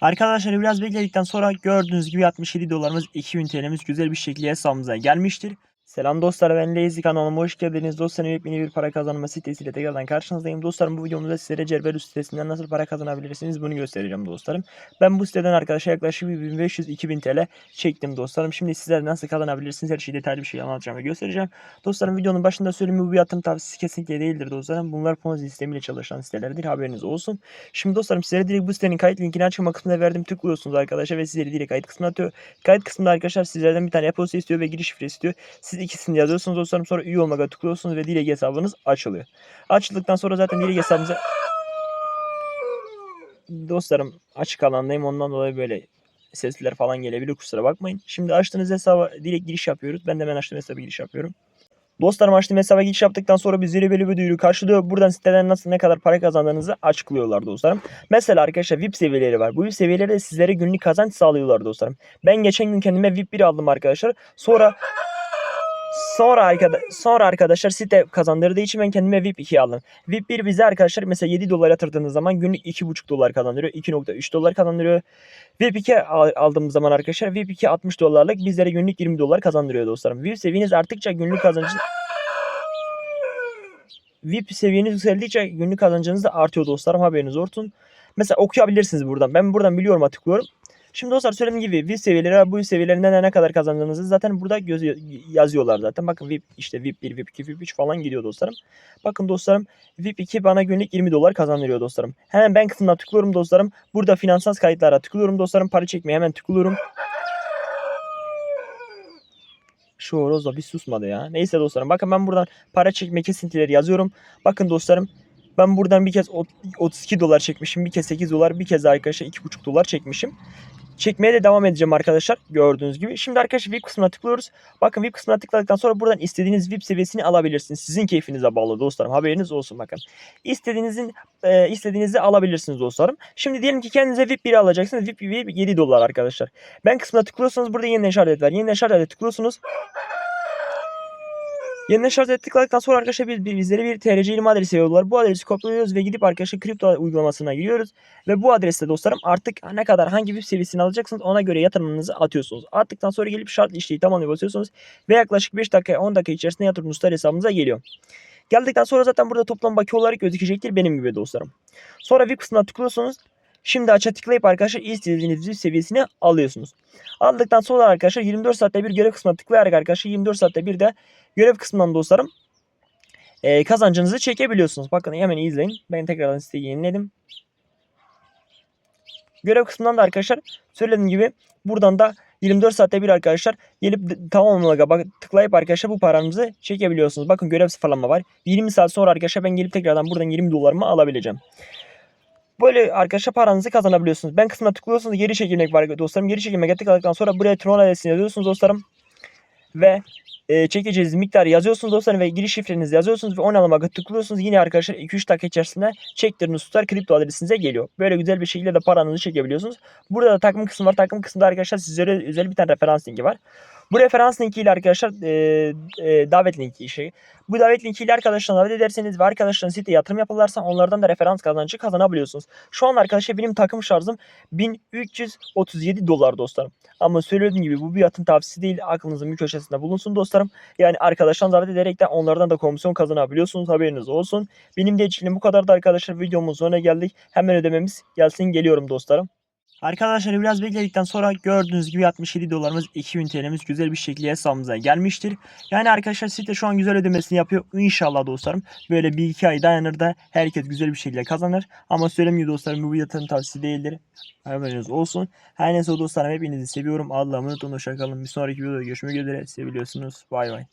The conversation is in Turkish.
Arkadaşlar biraz bekledikten sonra gördüğünüz gibi 67 dolarımız 2000 TL'miz güzel bir şekilde hesabımıza gelmiştir. Selam dostlar ben Lazy kanalıma hoş geldiniz. Dostlarım yepyeni bir para kazanma sitesiyle tekrardan karşınızdayım. Dostlarım bu videomuzda sizlere Cerberus sitesinden nasıl para kazanabilirsiniz bunu göstereceğim dostlarım. Ben bu siteden arkadaşlar yaklaşık 1500-2000 TL çektim dostlarım. Şimdi sizler nasıl kazanabilirsiniz her şeyi detaylı bir şey anlatacağım ve göstereceğim. Dostlarım videonun başında söylediğim bu bir yatırım tavsiyesi kesinlikle değildir dostlarım. Bunlar Ponzi sistemiyle çalışan sitelerdir haberiniz olsun. Şimdi dostlarım sizlere direkt bu sitenin kayıt linkini açıklama kısmına verdim. Tıklıyorsunuz arkadaşlar ve sizleri direkt kayıt kısmına atıyor. Kayıt kısmında arkadaşlar sizlerden bir tane e-posta istiyor ve giriş şifresi istiyor. Siz ikisini yazıyorsunuz dostlarım sonra üye olmaya tıklıyorsunuz ve direkt hesabınız açılıyor. Açıldıktan sonra zaten direkt hesabınıza dostlarım açık alandayım ondan dolayı böyle sesler falan gelebilir kusura bakmayın. Şimdi açtığınız hesaba direkt giriş yapıyoruz. Ben de hemen açtığım hesaba giriş yapıyorum. Dostlarım açtığım hesaba giriş yaptıktan sonra bizleri böyle bir duyuru karşılıyor. Buradan siteden nasıl ne kadar para kazandığınızı açıklıyorlar dostlarım. Mesela arkadaşlar VIP seviyeleri var. Bu VIP seviyeleri de sizlere günlük kazanç sağlıyorlar dostlarım. Ben geçen gün kendime VIP 1 aldım arkadaşlar. Sonra Sonra arkada sonra arkadaşlar site kazandırdığı için ben kendime VIP 2 aldım. VIP 1 bize arkadaşlar mesela 7 dolar yatırdığınız zaman günlük 2,5 dolar kazandırıyor. 2.3 dolar kazandırıyor. VIP 2 al- aldığımız zaman arkadaşlar VIP 2 60 dolarlık bizlere günlük 20 dolar kazandırıyor dostlarım. VIP seviyeniz arttıkça günlük kazancınız VIP seviyeniz yükseldikçe günlük kazancınız da artıyor dostlarım haberiniz olsun. Mesela okuyabilirsiniz buradan. Ben buradan biliyorum tıklıyorum. Şimdi dostlar söylediğim gibi VIP seviyeleri. Bu seviyelerinden ne kadar kazandığınızı zaten burada göz yazıyorlar zaten. Bakın VIP işte VIP 1, VIP 2, VIP 3 falan gidiyor dostlarım. Bakın dostlarım VIP 2 bana günlük 20 dolar kazandırıyor dostlarım. Hemen ben kısmına tıklıyorum dostlarım. Burada finansal kayıtlara tıklıyorum dostlarım. Para çekmeye hemen tıklıyorum. Şu horoz da bir susmadı ya. Neyse dostlarım bakın ben buradan para çekme kesintileri yazıyorum. Bakın dostlarım ben buradan bir kez ot- 32 dolar çekmişim. Bir kez 8 dolar. Bir kez arkadaşlar 2,5 dolar çekmişim. Çekmeye de devam edeceğim arkadaşlar. Gördüğünüz gibi. Şimdi arkadaşlar VIP kısmına tıklıyoruz. Bakın VIP kısmına tıkladıktan sonra buradan istediğiniz VIP seviyesini alabilirsiniz. Sizin keyfinize bağlı dostlarım. Haberiniz olsun bakın. İstediğinizin e, istediğinizi alabilirsiniz dostlarım. Şimdi diyelim ki kendinize VIP 1 alacaksınız. VIP, VIP 7 dolar arkadaşlar. Ben kısmına tıklıyorsunuz. Burada yeniden işaret var. Yeniden işarete tıklıyorsunuz. Yeniden şarj tıkladıktan sonra arkadaşlar biz, bizlere bir TRC ilim adresi veriyorlar. Bu adresi kopyalıyoruz ve gidip arkadaşlar kripto uygulamasına giriyoruz. Ve bu adreste dostlarım artık ne kadar hangi VIP seviyesini alacaksınız ona göre yatırımınızı atıyorsunuz. Attıktan sonra gelip şart işleyi tamamlayıp basıyorsunuz. Ve yaklaşık 5 dakika 10 dakika içerisinde yatırım tutar hesabınıza geliyor. Geldikten sonra zaten burada toplam bakiye olarak gözükecektir benim gibi dostlarım. Sonra VIP kısmına tıklıyorsunuz. Şimdi aça tıklayıp arkadaşlar istediğiniz VIP seviyesini alıyorsunuz. Aldıktan sonra arkadaşlar 24 saatte bir görev kısmına tıklayarak arkadaşlar 24 saatte bir de görev kısmından dostlarım e, kazancınızı çekebiliyorsunuz. Bakın hemen izleyin. Ben tekrardan siteyi yeniledim. Görev kısmından da arkadaşlar söylediğim gibi buradan da 24 saatte bir arkadaşlar gelip tamamlamaya bak tıklayıp arkadaşlar bu paranızı çekebiliyorsunuz. Bakın görev sıfırlama var. 20 saat sonra arkadaşlar ben gelip tekrardan buradan 20 dolarımı alabileceğim. Böyle arkadaşlar paranızı kazanabiliyorsunuz. Ben kısmına tıklıyorsunuz geri çekilmek var dostlarım. Geri çekilmeye tıkladıktan sonra buraya Tron adresini yazıyorsunuz dostlarım. Ve e, çekeceğiniz miktarı yazıyorsunuz dostlarım ve giriş şifrenizi yazıyorsunuz ve oynamaya tıklıyorsunuz. Yine arkadaşlar 2-3 dakika içerisinde çektirdiğiniz tutar kripto adresinize geliyor. Böyle güzel bir şekilde de paranızı çekebiliyorsunuz. Burada da takım kısmı var. Takım kısmında arkadaşlar sizlere özel bir tane referans linki var. Bu referans linkiyle arkadaşlar e, e, davet linki şey. Bu davet linkiyle arkadaşlarına davet ederseniz ve arkadaşların siteye yatırım yaparlarsa onlardan da referans kazancı kazanabiliyorsunuz. Şu an arkadaşlar benim takım şarjım 1337 dolar dostlarım. Ama söylediğim gibi bu bir yatırım tavsiyesi değil. Aklınızın bir köşesinde bulunsun dostlarım. Yani arkadaşlar davet ederek de onlardan da komisyon kazanabiliyorsunuz. Haberiniz olsun. Benim de içkilim bu kadar da arkadaşlar. Videomuzun sonuna geldik. Hemen ödememiz gelsin. Geliyorum dostlarım. Arkadaşlar biraz bekledikten sonra gördüğünüz gibi 67 dolarımız 2000 TL'miz güzel bir şekilde hesabımıza gelmiştir. Yani arkadaşlar site şu an güzel ödemesini yapıyor. İnşallah dostlarım böyle bir iki ay dayanır da herkes güzel bir şekilde kazanır. Ama gibi dostlarım bu yatırım tavsiyesi değildir. Haberiniz olsun. Her neyse dostlarım hepinizi seviyorum. Allah'a emanet olun. Hoşçakalın. Bir sonraki videoda görüşmek üzere. Seviliyorsunuz. Bay bay.